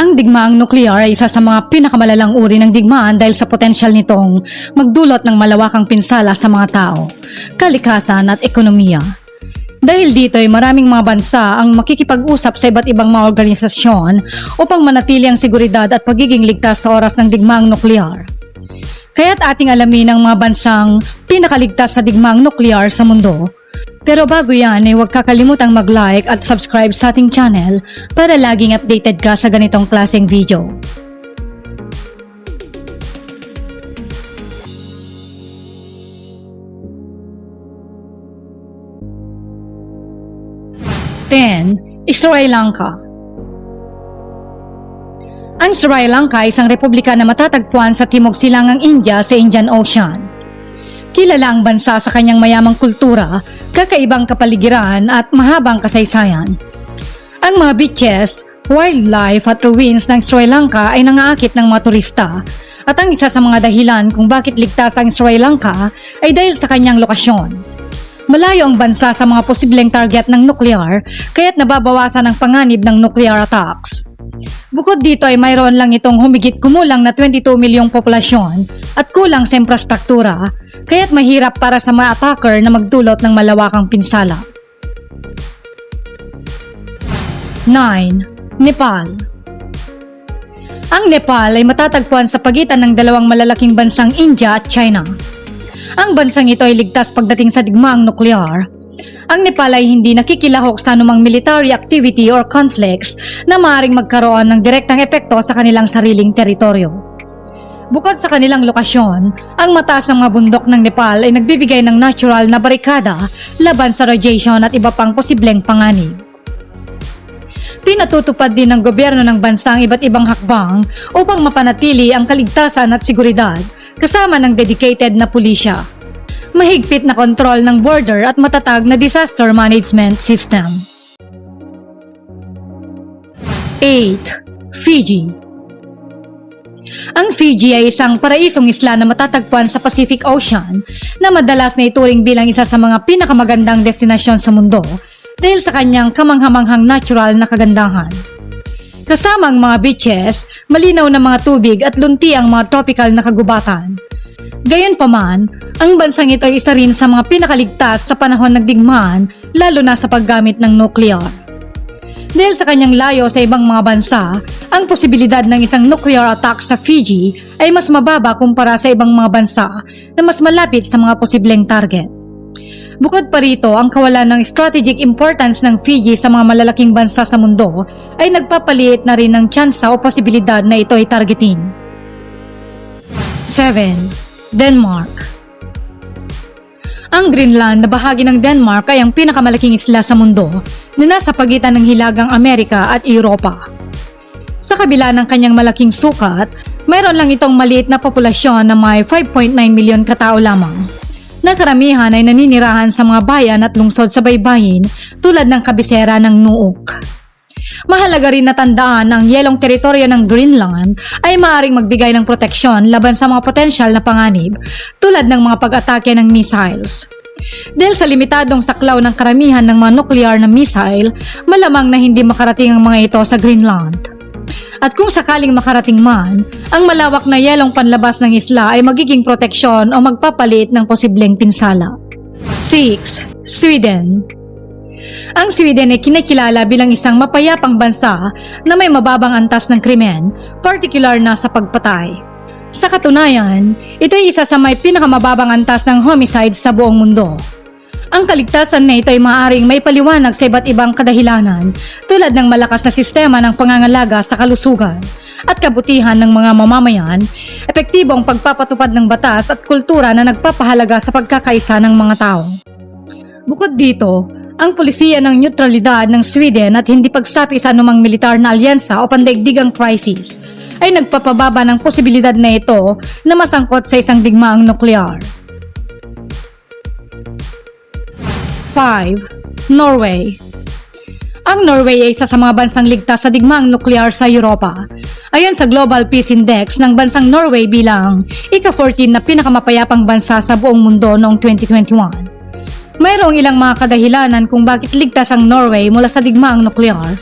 Ang digmaang nuklear ay isa sa mga pinakamalalang uri ng digmaan dahil sa potensyal nitong magdulot ng malawakang pinsala sa mga tao, kalikasan at ekonomiya. Dahil dito ay maraming mga bansa ang makikipag-usap sa iba't ibang mga organisasyon upang manatili ang seguridad at pagiging ligtas sa oras ng digmaang nuklear. Kaya't ating alamin ang mga bansang pinakaligtas sa digmaang nuklear sa mundo. Pero bago yan ay huwag kakalimutang mag-like at subscribe sa ating channel para laging updated ka sa ganitong klaseng video. Ten, Sri Lanka Ang Sri Lanka ay isang republika na matatagpuan sa timog silangang India sa Indian Ocean. Kilala ang bansa sa kanyang mayamang kultura, kakaibang kapaligiran at mahabang kasaysayan. Ang mga beaches, wildlife at ruins ng Sri Lanka ay nangaakit ng mga turista at ang isa sa mga dahilan kung bakit ligtas ang Sri Lanka ay dahil sa kanyang lokasyon. Malayo ang bansa sa mga posibleng target ng nuklear kaya't nababawasan ang panganib ng nuclear attacks. Bukod dito ay mayroon lang itong humigit kumulang na 22 milyong populasyon at kulang sa infrastruktura, kaya't mahirap para sa mga attacker na magdulot ng malawakang pinsala. 9. Nepal Ang Nepal ay matatagpuan sa pagitan ng dalawang malalaking bansang India at China. Ang bansang ito ay ligtas pagdating sa digmaang nuklear ang Nepal ay hindi nakikilahok sa anumang military activity or conflicts na maaaring magkaroon ng direktang epekto sa kanilang sariling teritoryo. Bukod sa kanilang lokasyon, ang mataas ng mga bundok ng Nepal ay nagbibigay ng natural na barikada laban sa radiation at iba pang posibleng panganib. Pinatutupad din ng gobyerno ng bansa ang iba't ibang hakbang upang mapanatili ang kaligtasan at seguridad kasama ng dedicated na pulisya mahigpit na kontrol ng border at matatag na disaster management system. 8. Fiji Ang Fiji ay isang paraisong isla na matatagpuan sa Pacific Ocean na madalas na ituring bilang isa sa mga pinakamagandang destinasyon sa mundo dahil sa kanyang kamanghamanghang natural na kagandahan. Kasama ang mga beaches, malinaw na mga tubig at lunti ang mga tropical na kagubatan. Gayunpaman, ang bansang ito ay isa rin sa mga pinakaligtas sa panahon ng digmaan lalo na sa paggamit ng nuclear. Dahil sa kanyang layo sa ibang mga bansa, ang posibilidad ng isang nuclear attack sa Fiji ay mas mababa kumpara sa ibang mga bansa na mas malapit sa mga posibleng target. Bukod pa rito, ang kawalan ng strategic importance ng Fiji sa mga malalaking bansa sa mundo ay nagpapaliit na rin ng tsansa o posibilidad na ito ay targetin. 7. Denmark Ang Greenland na bahagi ng Denmark ay ang pinakamalaking isla sa mundo na nasa pagitan ng Hilagang Amerika at Europa. Sa kabila ng kanyang malaking sukat, mayroon lang itong maliit na populasyon na may 5.9 milyon katao lamang. Na karamihan ay naninirahan sa mga bayan at lungsod sa baybayin tulad ng kabisera ng Nuuk. Mahalaga rin na tandaan ang yelong teritoryo ng Greenland ay maaaring magbigay ng proteksyon laban sa mga potensyal na panganib tulad ng mga pag-atake ng missiles. Dahil sa limitadong saklaw ng karamihan ng mga nuclear na missile, malamang na hindi makarating ang mga ito sa Greenland. At kung sakaling makarating man, ang malawak na yelong panlabas ng isla ay magiging proteksyon o magpapalit ng posibleng pinsala. 6. Sweden ang Sweden ay kinikilala bilang isang mapayapang bansa na may mababang antas ng krimen, particular na sa pagpatay. Sa katunayan, ito ay isa sa may pinakamababang antas ng homicide sa buong mundo. Ang kaligtasan na ito ay maaaring may paliwanag sa iba't ibang kadahilanan tulad ng malakas na sistema ng pangangalaga sa kalusugan at kabutihan ng mga mamamayan, epektibong pagpapatupad ng batas at kultura na nagpapahalaga sa pagkakaisa ng mga tao. Bukod dito, ang polisiya ng neutralidad ng Sweden at hindi pagsapi sa anumang militar na alyansa o pandaigdigang crisis ay nagpapababa ng posibilidad na ito na masangkot sa isang digmaang nuklear. 5. Norway Ang Norway ay isa sa mga bansang ligtas sa digmaang nuklear sa Europa. Ayon sa Global Peace Index ng bansang Norway bilang ika-14 na pinakamapayapang bansa sa buong mundo noong 2021. Mayroong ilang mga kadahilanan kung bakit ligtas ang Norway mula sa digmaang nuklear.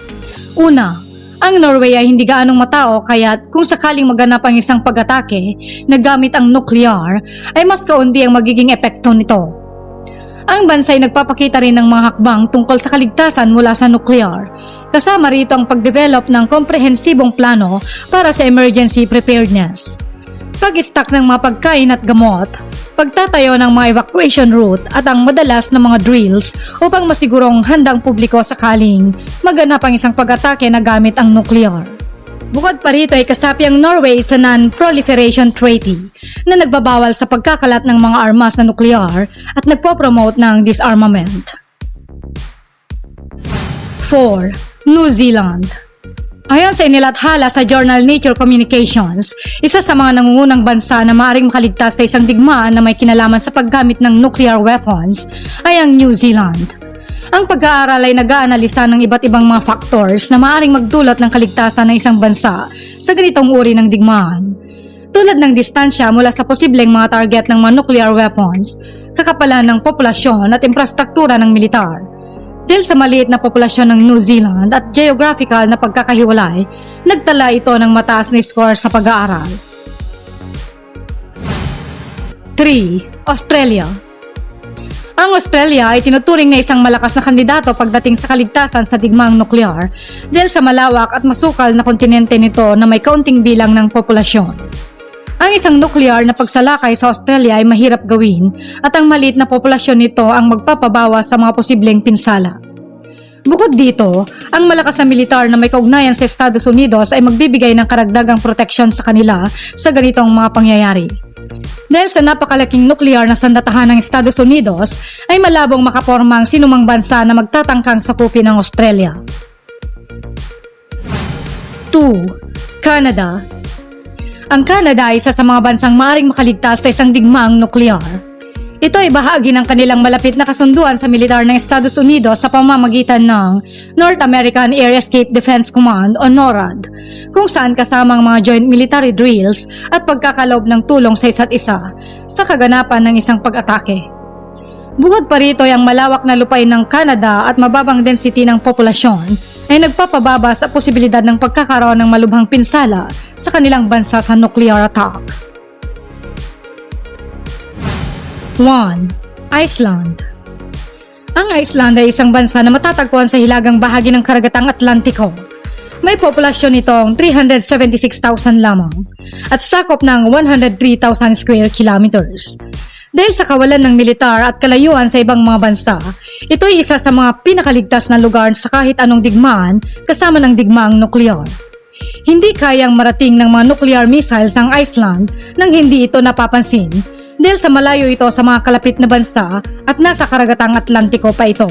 Una, Ang Norway ay hindi gaanong matao kaya kung sakaling maganap ang isang pag-atake na gamit ang nuclear ay mas kaunti ang magiging epekto nito. Ang bansa ay nagpapakita rin ng mga hakbang tungkol sa kaligtasan mula sa nuclear. Kasama rito ang pagdevelop ng komprehensibong plano para sa emergency preparedness. Pag-stock ng mga pagkain at gamot, pagtatayo ng mga evacuation route at ang madalas na mga drills upang masigurong handang publiko sakaling maganap ang isang pag-atake na gamit ang nuclear. Bukod pa rito ay kasapi ang Norway sa Non-Proliferation Treaty na nagbabawal sa pagkakalat ng mga armas na nuklear at nagpo-promote ng disarmament. 4. New Zealand Ayon sa inilathala sa journal Nature Communications, isa sa mga nangungunang bansa na maaaring makaligtas sa isang digmaan na may kinalaman sa paggamit ng nuclear weapons ay ang New Zealand. Ang pag-aaral ay nag-aanalisa ng iba't ibang mga factors na maaaring magdulot ng kaligtasan ng isang bansa sa ganitong uri ng digmaan. Tulad ng distansya mula sa posibleng mga target ng mga nuclear weapons, kakapalan ng populasyon at infrastruktura ng militar. Dahil sa maliit na populasyon ng New Zealand at geographical na pagkakahiwalay, nagtala ito ng mataas na score sa pag-aaral. 3. Australia Ang Australia ay tinuturing na isang malakas na kandidato pagdating sa kaligtasan sa digmaang nuklear dahil sa malawak at masukal na kontinente nito na may kaunting bilang ng populasyon. Ang isang nuklear na pagsalakay sa Australia ay mahirap gawin at ang maliit na populasyon nito ang magpapabawas sa mga posibleng pinsala. Bukod dito, ang malakas na militar na may kaugnayan sa Estados Unidos ay magbibigay ng karagdagang proteksyon sa kanila sa ganitong mga pangyayari. Dahil sa napakalaking nuklear na sandatahan ng Estados Unidos, ay malabong makaporma ang sinumang bansa na magtatangkang sakupin ng Australia. 2. Canada ang Canada ay isa sa mga bansang maaring makaligtas sa isang digmaang nuklear. Ito ay bahagi ng kanilang malapit na kasunduan sa militar ng Estados Unidos sa pamamagitan ng North American Air Escape Defense Command o NORAD, kung saan kasama ang mga joint military drills at pagkakalob ng tulong sa isa't isa sa kaganapan ng isang pag-atake. Bukod pa rito ay ang malawak na lupain ng Canada at mababang density ng populasyon ay nagpapababa sa posibilidad ng pagkakaroon ng malubhang pinsala sa kanilang bansa sa nuclear attack. 1. Iceland Ang Iceland ay isang bansa na matatagpuan sa hilagang bahagi ng karagatang Atlantiko. May populasyon nitong 376,000 lamang at sakop ng 103,000 square kilometers. Dahil sa kawalan ng militar at kalayuan sa ibang mga bansa, ito ay isa sa mga pinakaligtas na lugar sa kahit anong digmaan kasama ng digmaang nuklear. Hindi kayang marating ng mga nuclear missiles ang Iceland nang hindi ito napapansin dahil sa malayo ito sa mga kalapit na bansa at nasa karagatang Atlantiko pa ito.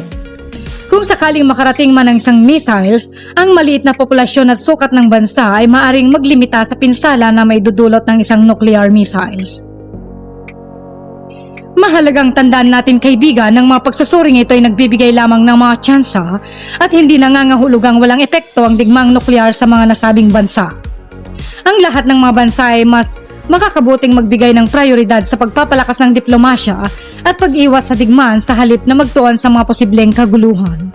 Kung sakaling makarating man ang isang missiles, ang maliit na populasyon at sukat ng bansa ay maaring maglimita sa pinsala na may dudulot ng isang nuclear missiles. Mahalagang tandaan natin kaibigan ng mga pagsusuring ito ay nagbibigay lamang ng mga tsansa at hindi nangangahulugang walang epekto ang digmang nuklear sa mga nasabing bansa. Ang lahat ng mga bansa ay mas makakabuting magbigay ng prioridad sa pagpapalakas ng diplomasya at pag-iwas sa digmaan sa halip na magtuon sa mga posibleng kaguluhan.